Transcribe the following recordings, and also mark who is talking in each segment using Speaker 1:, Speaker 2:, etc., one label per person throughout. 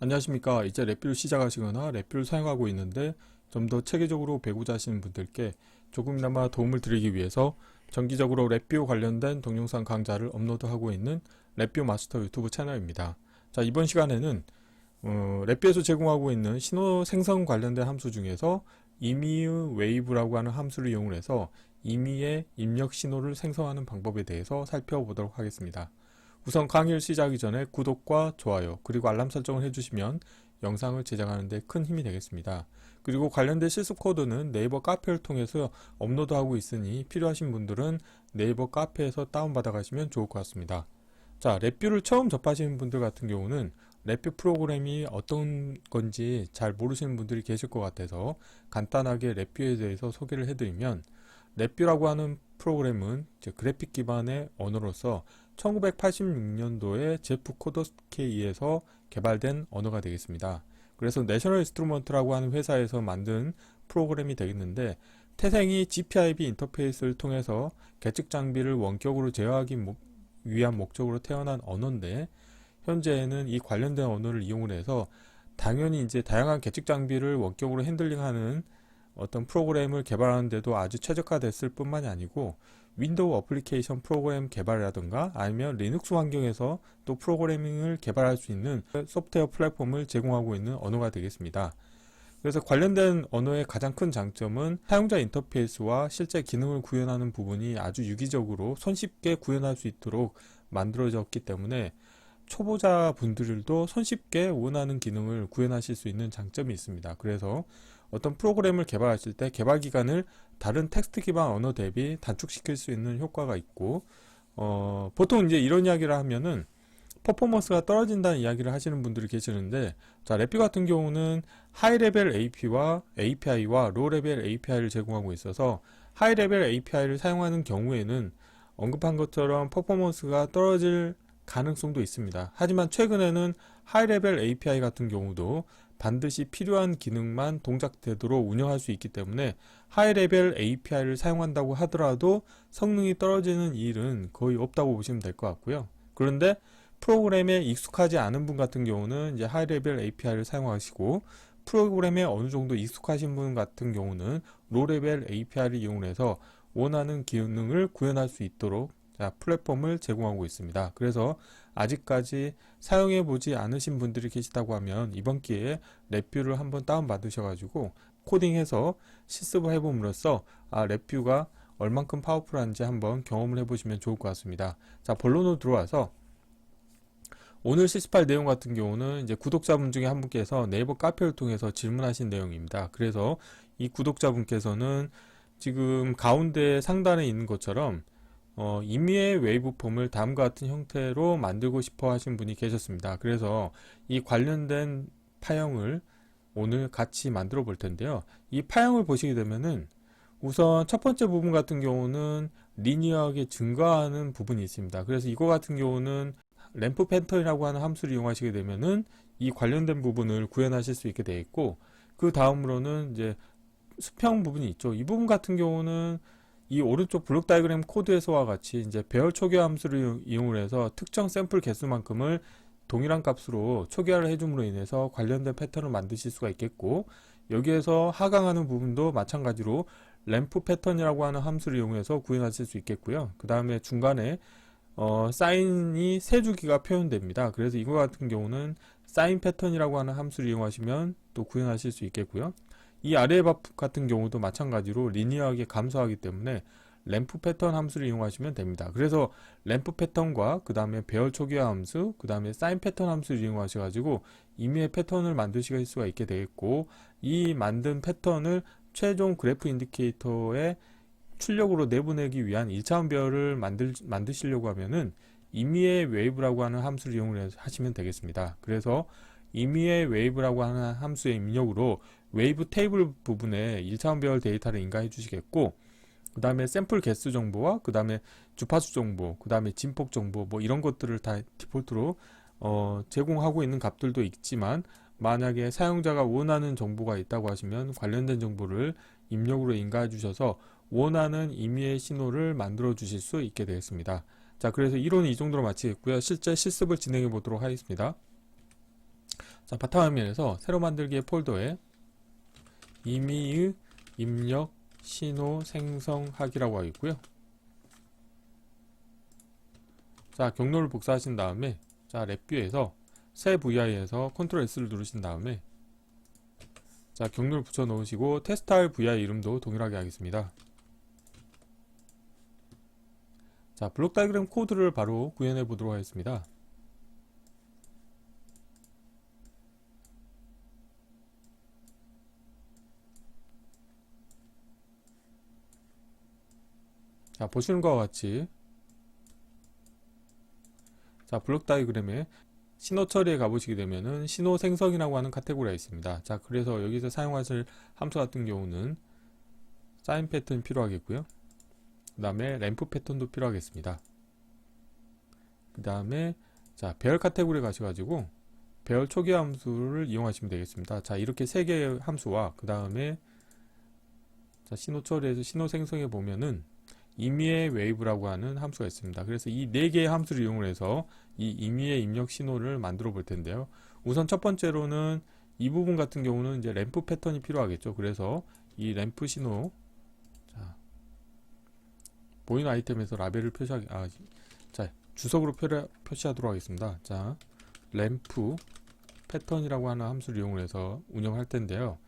Speaker 1: 안녕하십니까. 이제 랩뷰를 시작하시거나 랩뷰를 사용하고 있는데 좀 더 체계적으로 배우자 하시는 분들께 조금이나마 도움을 드리기 위해서 정기적으로 랩뷰 관련된 동영상 강좌를 업로드하고 있는 랩뷰 마스터 유튜브 채널입니다. 자, 이번 시간에는 어, 랩뷰에서 제공하고 있는 신호 생성 관련된 함수 중에서 임의의 웨이브라고 하는 함수를 이용을 해서 임의의 입력 신호를 생성하는 방법에 대해서 살펴보도록 하겠습니다. 우선 강의를 시작하기 전에 구독과 좋아요 그리고 알람 설정을 해주시면 영상을 제작하는 데 큰 힘이 되겠습니다. 그리고 관련된 실습 코드는 네이버 카페를 통해서 업로드하고 있으니 필요하신 분들은 네이버 카페에서 다운받아 가시면 좋을 것 같습니다. 자, 랩뷰를 처음 접하시는 분들 같은 경우는 랩뷰 프로그램이 어떤 건지 잘 모르시는 분들이 계실 것 같아서 간단하게 랩뷰에 대해서 소개를 해드리면 랩뷰라고 하는 프로그램은 그래픽 기반의 언어로서 1986년도에 제프 코더스케이에서 개발된 언어가 되겠습니다. 그래서 내셔널 인스트루먼트라고 하는 회사에서 만든 프로그램이 되겠는데 태생이 GPIB 인터페이스를 통해서 계측 장비를 원격으로 제어하기 목- 위한 목적으로 태어난 언어인데 현재는 이 관련된 언어를 이용을 해서 당연히 이제 다양한 계측 장비를 원격으로 핸들링하는 어떤 프로그램을 개발하는데도 아주 최적화됐을 뿐만이 아니고 윈도우 어플리케이션 프로그램 개발이라든가 아니면 리눅스 환경에서 또 프로그래밍을 개발할 수 있는 소프트웨어 플랫폼을 제공하고 있는 언어가 되겠습니다. 그래서 관련된 언어의 가장 큰 장점은 사용자 인터페이스와 실제 기능을 구현하는 부분이 아주 유기적으로 손쉽게 구현할 수 있도록 만들어졌기 때문에 초보자 분들도 손쉽게 원하는 기능을 구현하실 수 있는 장점이 있습니다. 그래서 어떤 프로그램을 개발하실 때 개발 기간을 다른 텍스트 기반 언어 대비 단축시킬 수 있는 효과가 있고 어, 보통 이제 이런 이야기를 하면은 퍼포먼스가 떨어진다는 이야기를 하시는 분들이 계시는데 자 랩비 같은 경우는 하이 레벨 AP와 API와 로 레벨 API를 제공하고 있어서 하이 레벨 API를 사용하는 경우에는 언급한 것처럼 퍼포먼스가 떨어질 가능성도 있습니다. 하지만 최근에는 하이 레벨 API 같은 경우도 반드시 필요한 기능만 동작되도록 운영할 수 있기 때문에 하이 레벨 API를 사용한다고 하더라도 성능이 떨어지는 일은 거의 없다고 보시면 될 것 같고요. 그런데 프로그램에 익숙하지 않은 분 같은 경우는 이제 하이 레벨 API를 사용하시고 프로그램에 어느 정도 익숙하신 분 같은 경우는 로 레벨 API를 이용해서 원하는 기능을 구현할 수 있도록 자, 플랫폼을 제공하고 있습니다. 그래서 아직까지 사용해 보지 않으신 분들이 계시다고 하면 이번 기회에 랩뷰를 한번 다운 받으셔 가지고 코딩해서 실습을 해봄으로써 아, 랩뷰가 얼만큼 파워풀한지 한번 경험을 해보시면 좋을 것 같습니다. 자, 본론으로 들어와서 오늘 실습할 내용 같은 경우는 이제 구독자분 중에 한 분께서 네이버 카페를 통해서 질문하신 내용입니다. 그래서 이 구독자분께서는 지금 가운데 상단에 있는 것처럼 어, 임의의 웨이브폼을 다음과 같은 형태로 만들고 싶어 하신 분이 계셨습니다. 그래서 이 관련된 파형을 오늘 같이 만들어 볼 텐데요. 이 파형을 보시게 되면은 우선 첫 번째 부분 같은 경우는 리니어하게 증가하는 부분이 있습니다. 그래서 이거 같은 경우는 램프 패턴이라고 하는 함수를 이용하시게 되면은 이 관련된 부분을 구현하실 수 있게 되어 있고 그 다음으로는 이제 수평 부분이 있죠. 이 부분 같은 경우는 이 오른쪽 블록 다이그램 코드에서와 같이 이제 배열 초기화 함수를 이용을 해서 특정 샘플 개수만큼을 동일한 값으로 초기화를 해줌으로 인해서 관련된 패턴을 만드실 수가 있겠고 여기에서 하강하는 부분도 마찬가지로 램프 패턴이라고 하는 함수를 이용해서 구현하실 수 있겠고요. 그 다음에 중간에 어, 사인이 세 주기가 표현됩니다. 그래서 이거 같은 경우는 사인 패턴이라고 하는 함수를 이용하시면 또 구현하실 수 있겠고요. 이 아래의 밥 같은 경우도 마찬가지로 리니어하게 감소하기 때문에 램프 패턴 함수를 이용하시면 됩니다. 그래서 램프 패턴과 그 다음에 배열 초기화 함수, 그 다음에 사인 패턴 함수를 이용하셔가지고 임의의 패턴을 만드실 수가 있게 되겠고 이 만든 패턴을 최종 그래프 인디케이터에 출력으로 내보내기 위한 1차원 배열을 만들, 만드시려고 하면은 임의의 웨이브라고 하는 함수를 이용을 하시면 되겠습니다. 그래서 임의의 웨이브라고 하는 함수의 입력으로 웨이브 테이블 부분에 1차원 배열 데이터를 인가해 주시겠고 그 다음에 샘플 개수 정보와 그 다음에 주파수 정보 그 다음에 진폭 정보 뭐 이런 것들을 다 디폴트로 어, 제공하고 있는 값들도 있지만 만약에 사용자가 원하는 정보가 있다고 하시면 관련된 정보를 입력으로 인가해 주셔서 원하는 임의의 신호를 만들어 주실 수 있게 되겠습니다. 자, 그래서 이론은 이 정도로 마치겠고요. 실제 실습을 진행해 보도록 하겠습니다. 자, 바탕화면에서 새로 만들기의 폴더에 임의의 입력 신호 생성하기라고 하고 있고요. 자, 경로를 복사하신 다음에 자, 랩뷰에서 새 VI에서 컨트롤 S를 누르신 다음에 자, 경로를 붙여 놓으시고 테스트할 VI 이름도 동일하게 하겠습니다. 자, 블록 다이그램 코드를 바로 구현해 보도록 하겠습니다. 자, 보시는 것과 같이 자, 블록 다이그램에 신호 처리에 가보시게 되면은 신호 생성이라고 하는 카테고리가 있습니다. 자, 그래서 여기서 사용하실 함수 같은 경우는 사인 패턴이 필요하겠고요. 그 다음에 램프 패턴도 필요하겠습니다. 그 다음에 자, 배열 카테고리 가셔가지고 배열 초기 함수를 이용하시면 되겠습니다. 자, 이렇게 세 개의 함수와 그 다음에 자, 신호 처리에서 신호 생성해 보면은 임의의 웨이브라고 하는 함수가 있습니다. 그래서 이 네 개의 함수를 이용해서 이 임의의 입력 신호를 만들어 볼 텐데요. 우선 첫 번째로는 이 부분 같은 경우는 이제 램프 패턴이 필요하겠죠. 그래서 이 램프 신호 자, 보이는 아이템에서 라벨을 표시하기 아, 자 주석으로 표를, 표시하도록 하겠습니다. 자 램프 패턴이라고 하는 함수를 이용해서 운영할 텐데요.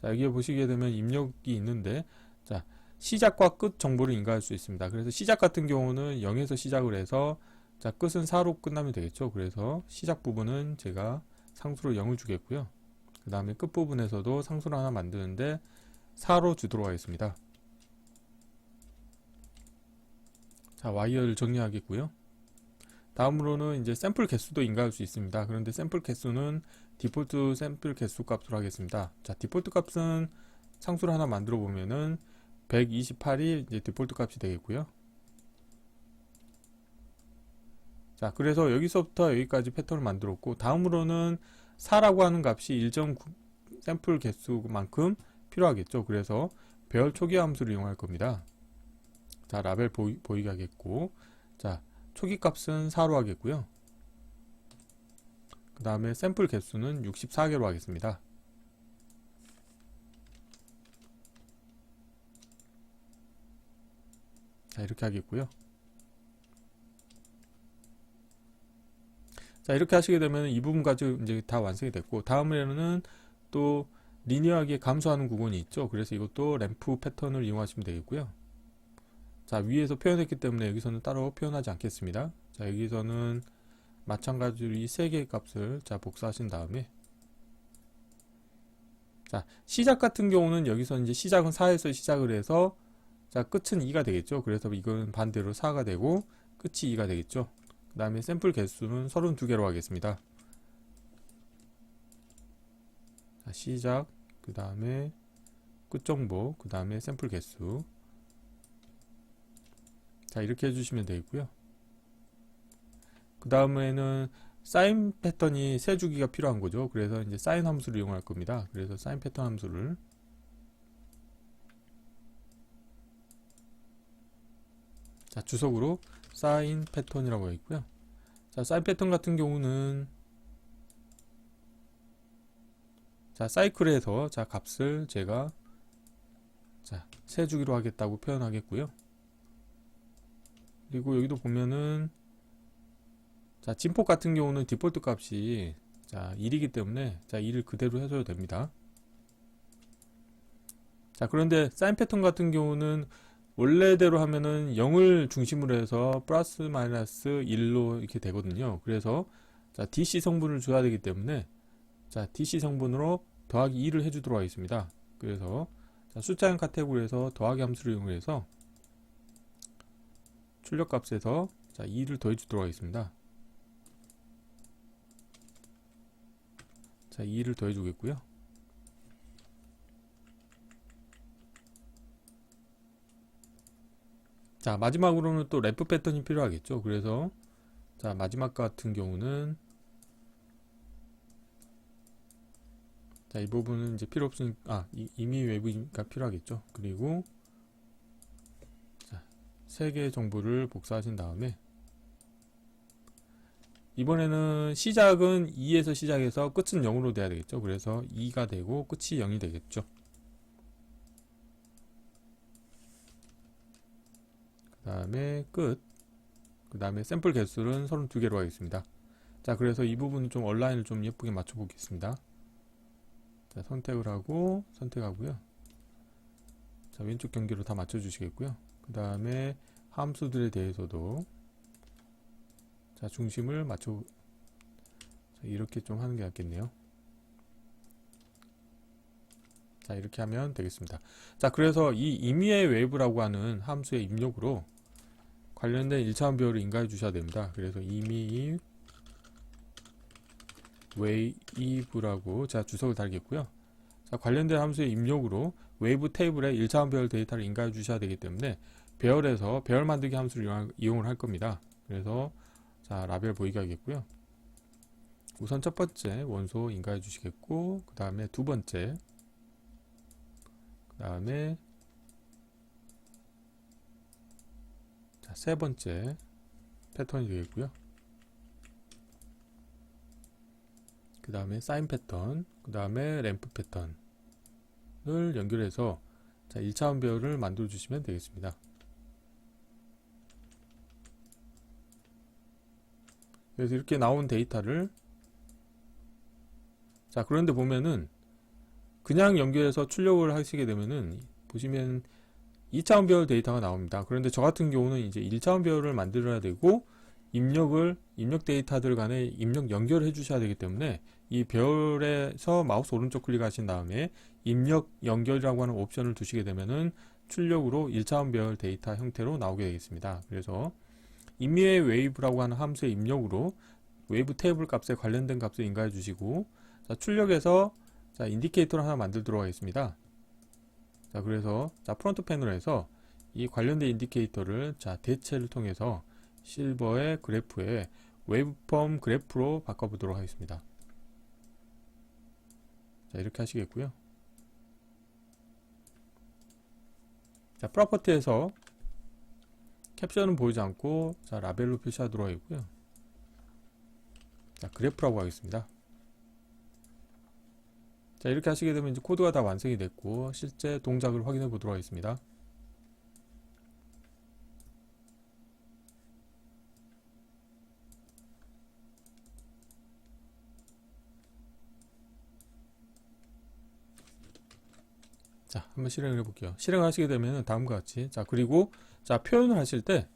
Speaker 1: 자 여기에 보시게 되면 입력이 있는데 자 시작과 끝 정보를 인가할 수 있습니다. 그래서 시작 같은 경우는 0에서 시작을 해서 자 끝은 4로 끝나면 되겠죠. 그래서 시작 부분은 제가 상수로 0을 주겠고요. 그 다음에 끝 부분에서도 상수를 하나 만드는데 4로 주도록 하겠습니다. 자 와이어를 정리하겠고요. 다음으로는 이제 샘플 개수도 인가할 수 있습니다. 그런데 샘플 개수는 디폴트 샘플 개수 값으로 하겠습니다. 자 디폴트 값은 상수를 하나 만들어 보면은 128이 이제 디폴트 값이 되겠고요. 자, 그래서 여기서부터 여기까지 패턴을 만들었고, 다음으로는 4라고 하는 값이 일정 구, 샘플 개수만큼 필요하겠죠. 그래서 배열 초기 함수를 이용할 겁니다. 자, 라벨 보이, 보이 게 하겠고, 자, 초기 값은 4로 하겠고요. 그 다음에 샘플 개수는 64개로 하겠습니다. 이렇게 하겠고요. 자 이렇게 하시게 되면 이 부분까지 이제 다 완성이 됐고 다음에는 또 리니어하게 감소하는 구간이 있죠. 그래서 이것도 램프 패턴을 이용하시면 되겠고요. 자 위에서 표현했기 때문에 여기서는 따로 표현하지 않겠습니다. 자 여기서는 마찬가지로 이 세 개의 값을 자 복사하신 다음에. 자 시작 같은 경우는 여기서 이제 시작은 4에서 시작을 해서 자 끝은 2가 되겠죠? 그래서 이거는 반대로 4가 되고 끝이 2가 되겠죠? 그 다음에 샘플 개수는 32개로 하겠습니다. 자, 시작. 그 다음에 끝 정보 그 다음에 샘플 개수. 자 이렇게 해주시면 되겠고요. 그 다음에는 사인 패턴이 세 주기가 필요한 거죠. 그래서 이제 사인 함수를 이용할 겁니다. 그래서 사인 패턴 함수를 자, 주석으로 사인 패턴이라고 있고요. 자, 사인 패턴 같은 경우는 자, 사이클에서 자, 값을 제가 자, 세 주기로 하겠다고 표현하겠고요. 그리고 여기도 보면은 자, 진폭 같은 경우는 디폴트 값이 자, 1이기 때문에 자, 1을 그대로 해줘야 됩니다. 자, 그런데 사인 패턴 같은 경우는 원래대로 하면은 0을 중심으로 해서 플러스 마이너스 1로 이렇게 되거든요. 그래서 자, DC 성분을 줘야 되기 때문에 자, DC 성분으로 더하기 2를 해주도록 하겠습니다. 그래서 자, 숫자형 카테고리에서 더하기 함수를 이용해서 출력값에서 자, 2를 더해주도록 하겠습니다. 자, 2를 더해주겠고요. 자 마지막으로는 또 램프 패턴이 필요하겠죠 그래서 자 마지막 같은 경우는 자 이 부분은 이제 필요 없으니까 아 이, 이미 외부니까 필요하겠죠 그리고 자, 세 개의 정보를 복사하신 다음에 이번에는 시작은 2에서 시작해서 끝은 0으로 돼야 되겠죠. 그래서 2가 되고 끝이 0이 되겠죠. 그 다음에 끝. 그 다음에 샘플 개수는 32개로 하겠습니다. 자, 그래서 이 부분은 좀 온라인을 좀 예쁘게 맞춰 보겠습니다. 자, 선택을 하고, 선택하고요. 자, 왼쪽 경계로 다 맞춰 주시겠고요. 그 다음에 함수들에 대해서도 자, 중심을 맞춰 자, 이렇게 좀 하는 게 낫겠네요. 자, 이렇게 하면 되겠습니다. 자, 그래서 이 임의의 웨이브라고 하는 함수의 입력으로 관련된 1차원 비율을 인가해 주셔야 됩니다. 그래서 임의 웨이브라고 제가 주석을 달겠고요. 자, 관련된 함수의 입력으로 웨이브 테이블에 1차원 배열 데이터를 인가해 주셔야 되기 때문에 배열에서 배열 만들기 함수를 이용- 이용을 할 겁니다. 그래서 자, 라벨 보이게 하겠고요. 우선 첫 번째 원소 인가해 주시겠고 그 다음에 두 번째 그 다음에 자, 세 번째 패턴이 되겠고요. 그 다음에 사인 패턴, 그 다음에 램프 패턴을 연결해서 자, 1차원 배열을 만들어 주시면 되겠습니다. 그래서 이렇게 나온 데이터를 자 그런데 보면은 그냥 연결해서 출력을 하시게 되면은 보시면 2차원 배열 데이터가 나옵니다. 그런데 저 같은 경우는 이제 1차원 배열을 만들어야 되고 입력을 입력 데이터들 간에 입력 연결을 해 주셔야 되기 때문에 이 배열에서 마우스 오른쪽 클릭하신 다음에 입력 연결이라고 하는 옵션을 두시게 되면은 출력으로 1차원 배열 데이터 형태로 나오게 되겠습니다. 그래서 임의의 웨이브라고 하는 함수의 입력으로 웨이브 테이블 값에 관련된 값을 인가해 주시고 자, 출력에서 자, 인디케이터를 하나 만들도록 하겠습니다. 자, 그래서 자, 프론트 패널에서 이 관련된 인디케이터를 자, 대체를 통해서 실버의 그래프에 웨이브폼 그래프로 바꿔보도록 하겠습니다. 자, 이렇게 하시겠고요. 자, 프로퍼티에서 캡션은 보이지 않고 자, 라벨로 표시하도록 하겠고요. 자, 그래프라고 하겠습니다. 자, 이렇게 하시게 되면 이제 코드가 다 완성이 됐고 실제 동작을 확인해 보도록 하겠습니다. 자, 한번 실행을 해 볼게요. 실행을 하시게 되면 다음과 같이 자 그리고 자 표현을 하실 때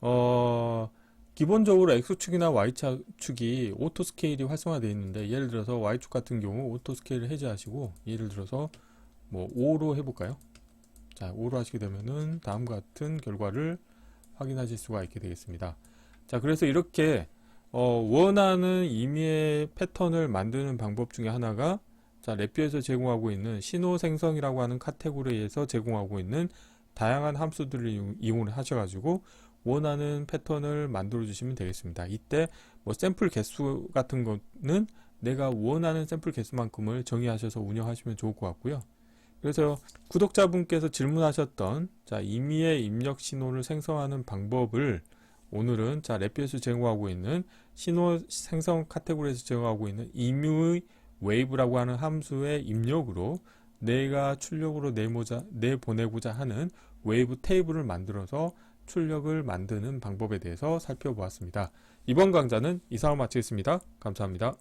Speaker 1: 어, 기본적으로 X축이나 Y축이 오토 스케일이 활성화되어 있는데 예를 들어서 Y축 같은 경우 오토 스케일을 해제하시고 예를 들어서 뭐 5로 해볼까요? 자 5로 하시게 되면은 다음과 같은 결과를 확인하실 수가 있게 되겠습니다. 자 그래서 이렇게 어, 원하는 임의의 패턴을 만드는 방법 중에 하나가 자 랩뷰에서 제공하고 있는 신호 생성이라고 하는 카테고리에서 제공하고 있는 다양한 함수들을 이용- 이용을 하셔가지고 원하는 패턴을 만들어 주시면 되겠습니다. 이때 뭐 샘플 개수 같은 거는 내가 원하는 샘플 개수만큼을 정의하셔서 운영하시면 좋을 것 같고요. 그래서 구독자분께서 질문하셨던 자 임의의 입력 신호를 생성하는 방법을 오늘은 자 랩뷰에서 제공하고 있는 신호 생성 카테고리에서 제공하고 있는 임의 웨이브라고 하는 함수의 입력으로 내가 출력으로 내모자, 내보내고자 하는 웨이브 테이블을 만들어서 출력을 만드는 방법에 대해서 살펴보았습니다. 이번 강좌는 이상으로 마치겠습니다. 감사합니다.